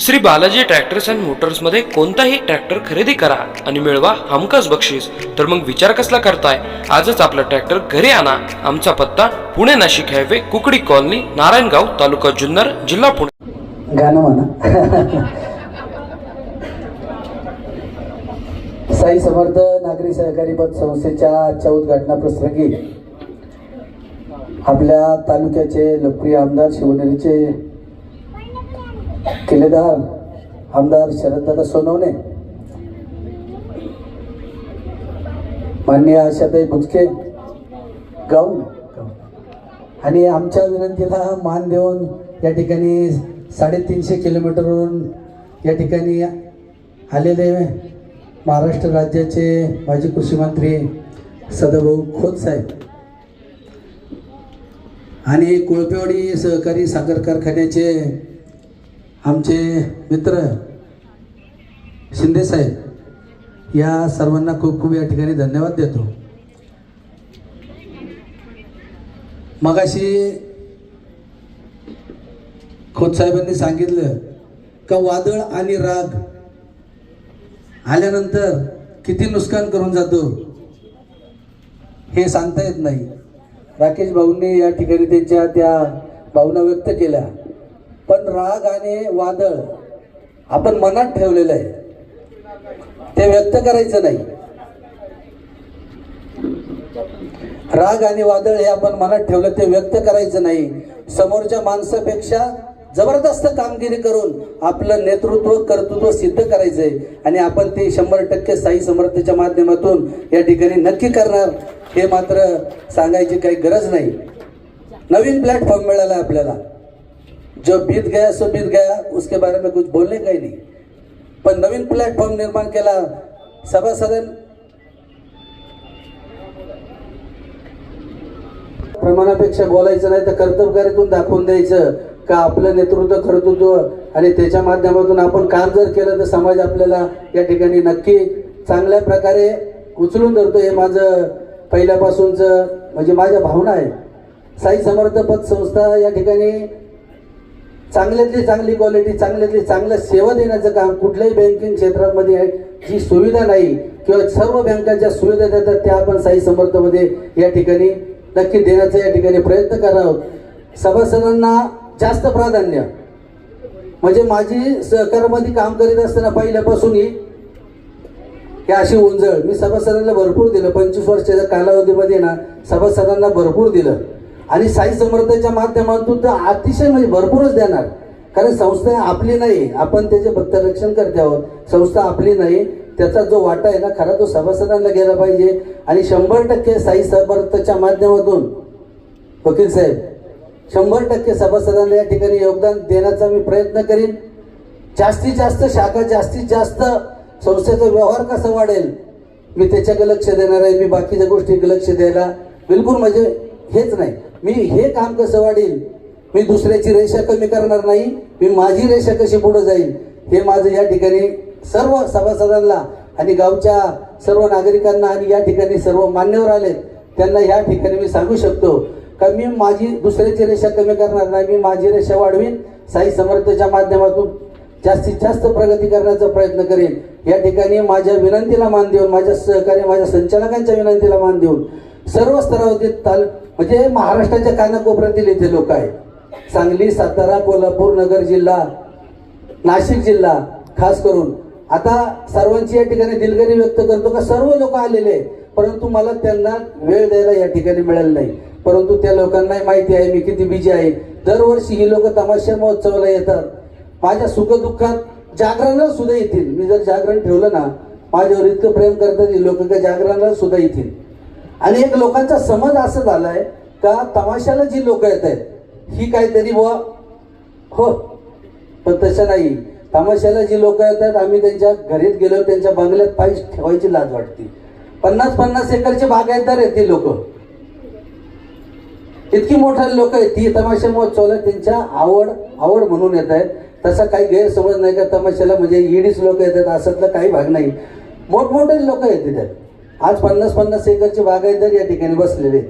Shri Balaji tractors and मोटर्समध्ये कोणताही tractor खरेदी करा आणि मिळवा हमखास बक्षीस. तर मग विचार कसला करताय? आजच आपला ट्रॅक्टर घरी आणा. आमचा पत्ता पुणे नाशिक हायवे कुकडी कॉलनी नारायणगाव तालुका जुन्नर जिल्हा पुणे. गाणं म्हणा. साई समर्थ नागरी सहकारी पत संस्थेच्या आजच्या उद्घाटना प्रसंगी आपल्या तालुक्याचे लोकप्रिय आमदार शिवनेरीचे किल्लेदार आमदार शरददादा सोनवणे. मान्य आशाताई भुजके गाऊन. आणि आमच्या विनंतीला मान देऊन या ठिकाणी साडेतीनशे किलोमीटरवरून या ठिकाणी आलेले महाराष्ट्र राज्याचे माजी कृषी मंत्री सदाभाऊ खोत साहेब. आणि कोळपेवाडी सहकारी साखर कारखान्याचे आमचे मित्र शिंदेसाहेब या सर्वांना खूप खूप या ठिकाणी धन्यवाद देतो. मगाशी खोत साहेबांनी सांगितलं का वादळ आणि राग आल्यानंतर किती नुकसान करून जातो? हे सांगता येत नाही. राकेश भाऊंनी या ठिकाणी त्यांच्या त्या भावना व्यक्त केल्या. पण राग आणि वादळ आपण मनात ठेवलेलं आहे. ते व्यक्त करायचं नाही. राग आणि वादळ हे आपण मनात ठेवलं ते व्यक्त करायचं नाही. समोरच्या माणसापेक्षा जबरदस्त कामगिरी करून आपलं नेतृत्व कर्तृत्व सिद्ध करायचंय. आणि आपण ते शंभर टक्के साई समर्थेच्या माध्यमातून या ठिकाणी नक्की करणार हे मात्र सांगायची काही गरज नाही. नवीन प्लॅटफॉर्म मिळाला आपल्याला. जो बीत गया सो बीत गया उसके बारे में कुछ बोलने का ही नहीं। पण नवीन प्लॅटफॉर्म निर्माण केला सभासदन प्रमाणापेक्षा बोलायचं नाही तर कर्तव्यातून दाखवून द्यायचं का आपलं नेतृत्व कर्तृत्व आणि त्याच्या माध्यमातून आपण काम जर केलं तर समाज आपल्याला या ठिकाणी नक्की चांगल्या प्रकारे उचलून धरतो. हे माझं पहिल्यापासूनचं म्हणजे माझ्या भावना आहे. साई समर्थ पत संस्था या ठिकाणी चांगल्यातली चांगली क्वालिटी चांगल्यातली चांगलं सेवा देण्याचं काम कुठल्याही बँकिंग क्षेत्रामध्ये आहे जी सुविधा नाही किंवा सर्व बँकांच्या सुविधा देतात त्या आपण साई समर्थमध्ये या ठिकाणी नक्की देण्याचा या ठिकाणी प्रयत्न करणार आहोत. सभासदांना जास्त प्राधान्य. म्हणजे माझी सहकारामध्ये काम करीत असताना पहिल्यापासूनही हे अशी उंजळ मी सभासदांना भरपूर दिलं. पंचवीस वर्षाच्या कालावधीमध्ये ना सभासदांना भरपूर दिलं. आणि साई समर्थाच्या माध्यमातून तर अतिशय म्हणजे भरपूरच देणार. कारण संस्था आपली नाही आपण त्याचे भक्तरक्षण करते आहोत. संस्था आपली नाही त्याचा जो वाटा आहे ना खरा तो सभासदांना गेला पाहिजे. आणि शंभर टक्के साई समर्थाच्या माध्यमातून वकील साहेब शंभर टक्के सभासदांना या ठिकाणी योगदान देण्याचा मी प्रयत्न करीन. जास्तीत जास्त शाखा जास्तीत जास्त संस्थेचा व्यवहार कसा वाढेल मी त्याच्याकडे लक्ष देणार आहे. मी बाकीच्या गोष्टीकडे लक्ष द्यायला बिलकुल म्हणजे हेच नाही. मी हे काम कसं वाढेल? मी दुसऱ्याची रेषा कमी करणार नाही मी माझी रेषा कशी पुढे जाईल? हे माझं या ठिकाणी सर्व सभासदांना आणि गावच्या सर्व नागरिकांना आणि या ठिकाणी सर्व मान्यवर आलेत त्यांना या ठिकाणी मी सांगू शकतो का मी माझी दुसऱ्याची रेषा कमी करणार नाही मी माझी रेषा वाढवीन साई समर्थच्या माध्यमातून जास्तीत जास्त प्रगती करण्याचा प्रयत्न करेन. या ठिकाणी माझ्या विनंतीला मान देऊन माझ्या सहकारी माझ्या संचालकांच्या विनंतीला मान देऊन सर्व स्तरावरती ताल म्हणजे महाराष्ट्राच्या कानाकोपऱ्यातील इथे लोक आहेत. सांगली सातारा कोल्हापूर नगर जिल्हा नाशिक जिल्हा खास करून. आता सर्वांची या ठिकाणी दिलगिरी व्यक्त करतो का? सर्व लोक आलेले परंतु मला त्यांना वेळ द्यायला या ठिकाणी मिळाला नाही. परंतु त्या लोकांनाही माहिती आहे मी किती बिजी आहे. दरवर्षी ही लोक तमाशा महोत्सवाला येतात. माझ्या सुखदुःखात जागरणाला सुद्धा येतील. मी जर जागरण ठेवलं ना माझ्यावर इतकं प्रेम करतात लोक का जागरणाला सुद्धा येतील. आणि एक लोकांचा समज असं झालाय का तमाशाला जी लोक येत आहेत ही काहीतरी व हो पण तसं नाही. तमाशाला जी लोक येतात आम्ही त्यांच्या घरीत गेलो त्यांच्या बंगल्यात पाय ठेवायची लाज वाटते. पन्नास पन्नास एकरचे बागायतदार आहेत ती लोक. इतकी मोठी लोक आहेत ती तमाशा महोत्सवाला त्यांच्या आवड आवड म्हणून येत आहेत. तसा काही गैरसमज नाही का तमाशाला म्हणजे ईडीच लोक येतात असतलं काही भाग नाही. मोठमोठे लोक आहेत तिथे आज पन्नास पन्नास एकरचे बागायतदार या ठिकाणी बसलेले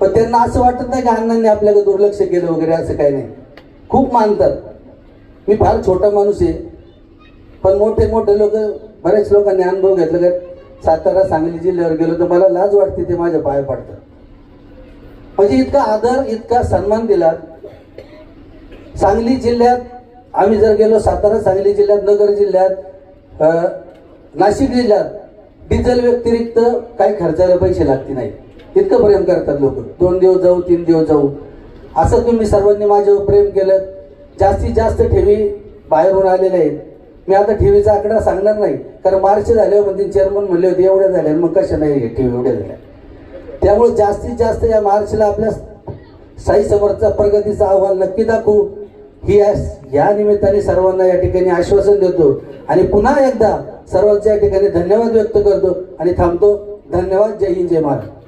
पण त्यांना असं वाटत नाही की अण्णांनी आपल्याकडे दुर्लक्ष केलं वगैरे असं काही नाही. खूप मानतात. मी फार छोटा माणूस आहे. पण मोठे मोठे लोक बरेच लोकांनी अनुभव घेतला का सातारा सांगली जिल्ह्यावर गेलो तर मला लाज वाटते ते माझ्या पाय पडतात. म्हणजे इतका आदर इतका सन्मान दिला. सांगली जिल्ह्यात आम्ही जर गेलो सातारा सांगली जिल्ह्यात नगर जिल्ह्यात नाशिक जिल्ह्यात डिझेल व्यतिरिक्त काही खर्चायला पैसे लागते नाही इतकं प्रेम करतात लोक. दोन दिवस जाऊ तीन दिवस जाऊ. असं तुम्ही सर्वांनी माझ्यावर प्रेम केलं. जास्तीत जास्त ठेवी बाहेरून आलेल्या आहेत. मी आता ठेवीचा आकडा सांगणार नाही. कारण मार्च झाल्यावर म्हणजे चेअरमन म्हणले होते एवढ्या झाल्या मग कशा नाही ठेवी एवढ्या झाल्या त्यामुळे जास्तीत जास्त या मार्चला आपल्या साई समर्थचा प्रगतीचा अहवाल नक्की दाखवू. ही या- या निमित्ताने सर्वांना या ठिकाणी आश्वासन देतो. आणि पुन्हा एकदा सर्वांच्या या ठिकाणी धन्यवाद व्यक्त करतो. आणि थांबतो. धन्यवाद. जय हिंद जय महाराज